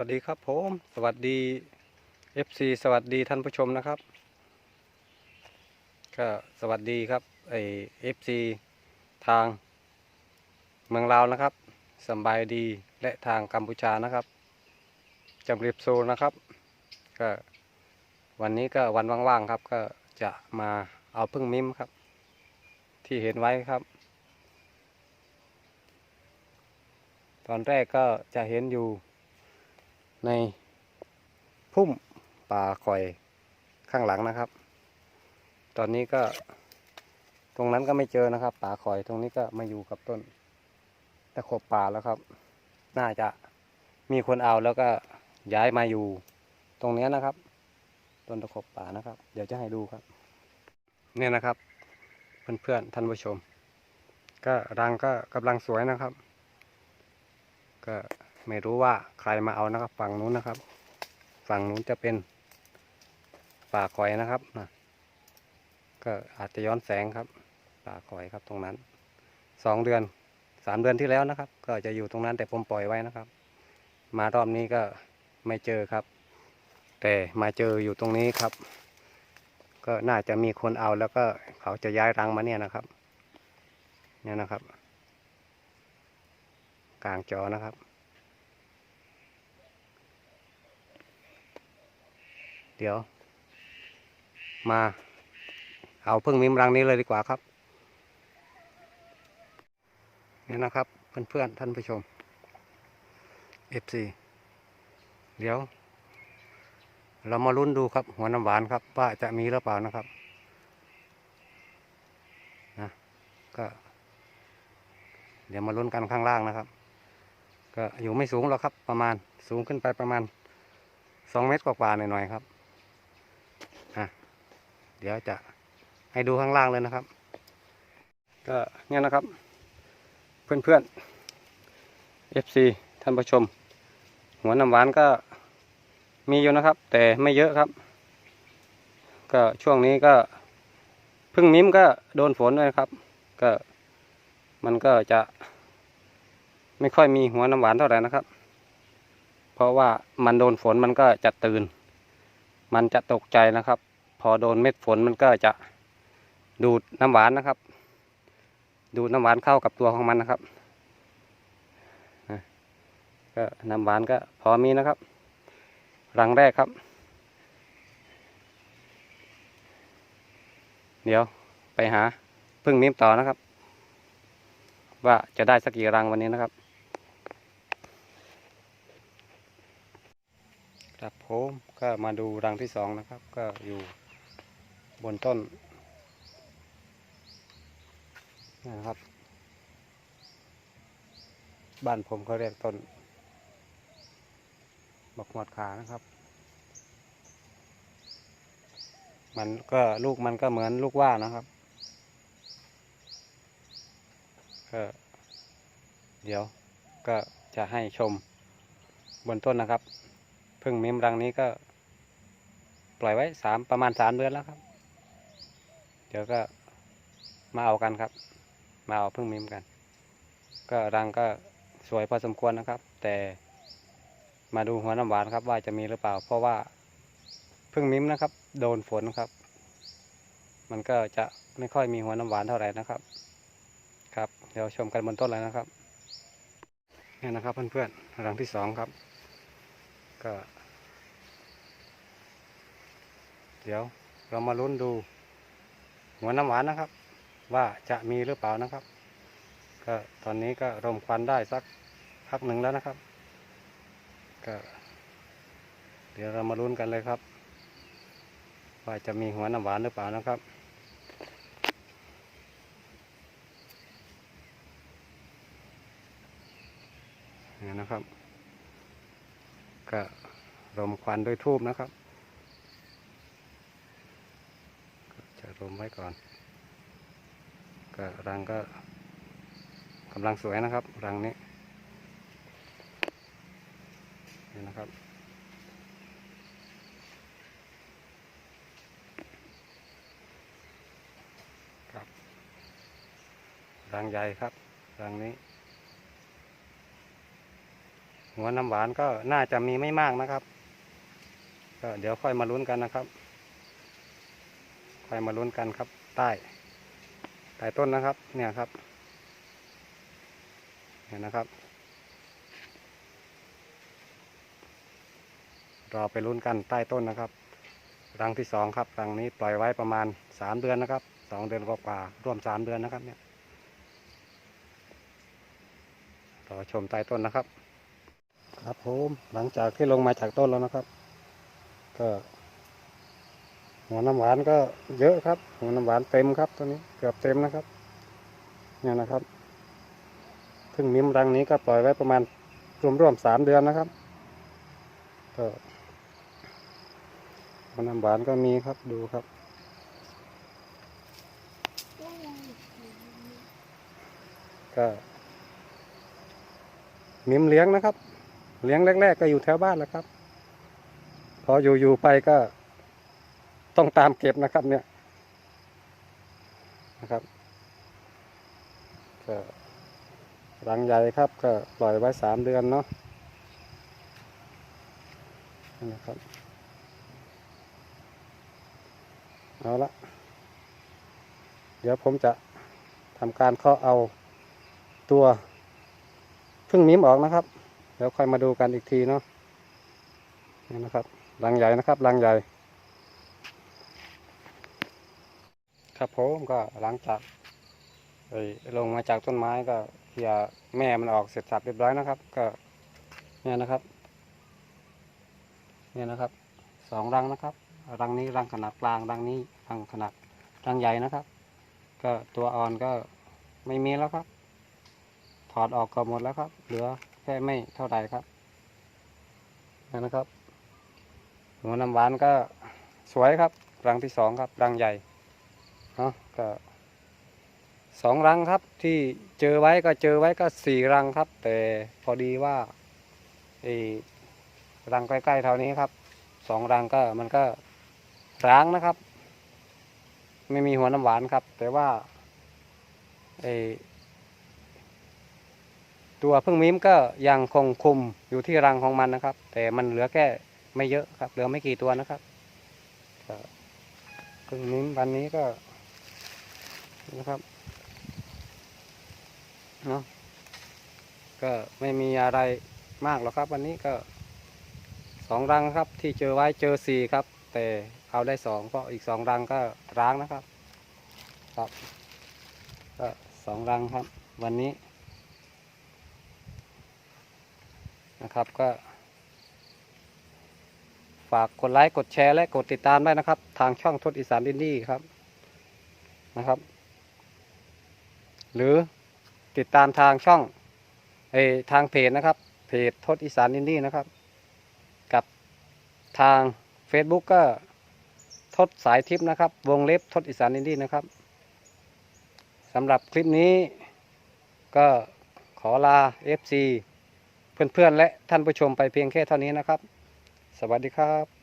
วัสดีครับผม สวัสดี FC สวัสดีท่านผู้ชมนะครับก็สวัสดีครับไอ FC ทางเมืองลาวนะครับสบายดีและทางกัมพูชานะครับจำเรียบโซนะครับก็วันนี้ก็วันว่างๆครับ ก็จะมาเอาพึ่งมิมครับ ที่เห็นไว้ครับ ตอนแรกก็จะเห็นอยู่ ในพุ่มป่าคอยข้างหลังนะครับ ตอนนี้ก็ ตรงนั้นก็ไม่เจอนะครับ ป่าคอยตรงนี้ก็มาอยู่กับต้นตะขบป่าแล้วครับ น่าจะมีคนเอาแล้วก็ย้ายมาอยู่ตรงนี้นะครับ ต้นตะขบป่านะครับ เดี๋ยวจะให้ดูครับ เนี่ยนะครับ เพื่อนๆท่านผู้ชม ก็รังก็กำลังสวยนะครับ ก็ ไม่รู้ว่าใครมาเอานะครับ ฝั่งนู้นนะครับ ฝั่งนู้นจะเป็นป่าคอยนะครับนะก็อาจจะย้อนแสงครับ ป่าคอยครับตรงนั้นสองเดือนสามเดือนที่แล้วนะครับ ก็จะอยู่ตรงนั้นแต่ผมปล่อยไว้นะครับ มารอบนี้ก็ไม่เจอครับ แต่มาเจออยู่ตรงนี้ครับ ก็น่าจะมีคนเอาแล้วก็เขาจะย้ายรังมาเนี่ยนะครับ เนี่ยนะครับ กลางจอนะครับ เดี๋ยว มาเอาพึ่งมิมรังนี้เลยดีกว่าครับนี่นะครับเพื่อนๆท่านผู้ชม FC เดี๋ยว เรามาลุ้นดูครับ หัวน้ำหวานครับว่าจะมีหรือเปล่านะครับนะก็ เดี๋ยวมาลุ้นกันข้างล่างนะครับ ก็อยู่ไม่สูงหรอกครับประมาณสูงขึ้นไปประมาณสองเมตรกว่าๆหน่อยๆครับ เดี๋ยวจะให้ดูข้างล่างเลยนะครับ ก็เนี่ยนะครับ เพื่อนๆ FC ท่านผู้ชม หัวน้ำหวานก็มีอยู่นะครับ แต่ไม่เยอะครับ ก็ช่วงนี้ก็เพึ่งมิ้มก็โดนฝนด้วยครับ ก็มันก็จะไม่ค่อยมีหัวน้ำหวานเท่าไหร่นะครับ เพราะว่ามันโดนฝนมันก็จะตื่น มันจะตกใจนะครับ พอโดนเม็ดฝนมันก็จะดูดน้ำหวานนะครับ ดูดน้ำหวานเข้ากับตัวของมันนะครับนะก็น้ำหวานก็พอมีนะครับ รังแรกครับ เดี๋ยวไปหาพึ่งมิ้มต่อนะครับ ว่าจะได้สักกี่รังวันนี้นะครับ ครับผมก็มาดูรังที่สองนะครับ ก็อยู่ บนต้นนะครับบ้านผมเขาเรียกต้นบักหมดขานะครับ มันก็ลูกมันก็เหมือนลูกว่านะครับก็เดี๋ยวก็จะให้ชมบนต้นนะครับ พึ่งมิมรังนี้ก็ปล่อยไว้สามประมาณสามเดือนแล้วครับ เดี๋ยวก็มาเอากันครับ มาเอาพึ่งมิมกัน ก็รังก็สวยพอสมควรนะครับ แต่มาดูหัวน้ำหวานครับว่าจะมีหรือเปล่า เพราะว่าพึ่งมิมนะครับ โดนฝนครับ มันก็จะไม่ค่อยมีหัวน้ำหวานเท่าไหร่นะครับ ครับเดี๋ยวชมกันบนต้นเลยนะครับนี่นะครับเพื่อนๆรังที่สองครับ ก็ เดี๋ยวเรามาลุ้นดู หัวน้ำหวานนะครับ ว่าจะมีหรือเปล่านะครับ ก็ตอนนี้ก็รมควันได้สักพักหนึ่งแล้วนะครับ ก็ เดี๋ยวเรามาลุ้นกันเลยครับ ว่าจะมีหัวน้ำหวานหรือเปล่านะครับนี่นะครับ ก็รมควันด้วยทูบนะครับ จะรมไว้ก่อนก็รังก็กำลังสวยนะครับ รังนี้นี่นะครับครับรังใหญ่ครับ รังนี้ หัวน้ำหวานก็น่าจะมีไม่มากนะครับ ก็เดี๋ยวค่อยมาลุ้นกันนะครับ ค่อยมาลุ้นกันครับ ใต้ใต้ต้นนะครับ เนี่ยครับ เนี่ยนะครับ เรอไปลุ้นกันใต้ต้นนะครับ รังที่สองครับ รังนี้ปล่อยไว้ประมาณสามเดือนนะครับ สองเดือนกว่าๆร่วมสามเดือนนะครับเนี่ยรอชมใต้ต้นนะครับ ครับผมหลังจากที่ลงมาจากต้นแล้วนะครับ ก็ หัวน้ำหวานก็เยอะครับ หัวน้ำหวานเต็มครับตัวนี้เกือบเต็มนะครับ เนี่ยนะครับเพึ่งมิ้มรังนี้ก็ปล่อยไว้ประมาณรวมๆสามเดือนนะครับก็หัวน้ำหวานก็มีครับดูครับก็มิมเลี้ยงนะครับ เลี้ยงแรก ๆ ก็อยู่แถวบ้านแหล้วครับ พออยู่ๆไปก็ ต้องตามเก็บนะครับ เนี่ยนะครับก็รังใหญ่ครับ ก็ปล่อยไว้สามเดือนเนาะนะครับเอาละเดี๋ยวผมจะทำการเคาะเอาตัวพึ่งมิ้มออกนะครับ เดี๋ยวค่อยมาดูกันอีกทีเนาะนี่นะครับรังใหญ่นะครับรังใหญ่ ครับผมก็หลังจากลงมาจากต้นไม้ก็เคลียแม่มันออกเสร็จสับเรียบร้อยนะครับ ก็เนี่ยนะครับ เนี่ยนะครับสองรังนะครับ รังนี้รังขนาดกลางรังนี้รังขนาดรังใหญ่นะครับ ก็ตัวอ่อนก็ไม่มีแล้วครับ ถอดออกก็หมดแล้วครับ เหลือแค่ไม่เท่าไหร่ครับนั่นนะครับหัวน้ำหวานก็สวยครับ รังที่สองครับ รังใหญ่ เนาะก็สองรังครับที่เจอไว้ก็เจอไว้ก็สี่รังครับ แต่พอดีว่าไอ้รังใกล้ๆเท่านี้ครับสองรังก็มันก็ร้างนะครับ ไม่มีหัวน้ำหวานครับ แต่ว่าไอ้ตัวพึ่งมิ้มก็ยังคงคุมอยู่ที่รังของมันนะครับ แต่มันเหลือแค่ไม่เยอะครับ เหลือไม่กี่ตัวนะครับพึ่งมิ้มวันนี้ก็ นะครับเนาะก็ไม่มีอะไรมากหรอกครับ วันนี้ก็สองรังครับ ที่เจอไว้เจอสี่ครับ แต่เอาได้สองเพราะอีกสองรังก็ร้างนะครับ ครับ ก็สองรังครับ วันนี้ นะครับก็ ฝากกดไลค์กดแชร์และกดติดตามได้นะครับ ทางช่องทศอีสานดินดี้ครับนะครับ หรือติดตามทางช่องเอทางเพจนะครับ เพจทศอีสานดินดี้นะครับ กับทาง Facebook ก็ทศสายทิพย์นะครับ วงเล็บทศอีสานดินดี้นะครับสำหรับคลิปนี้ก็ขอลา FC เพื่อนๆและท่านผู้ชมไปเพียงแค่เท่านี้นะครับ สวัสดีครับ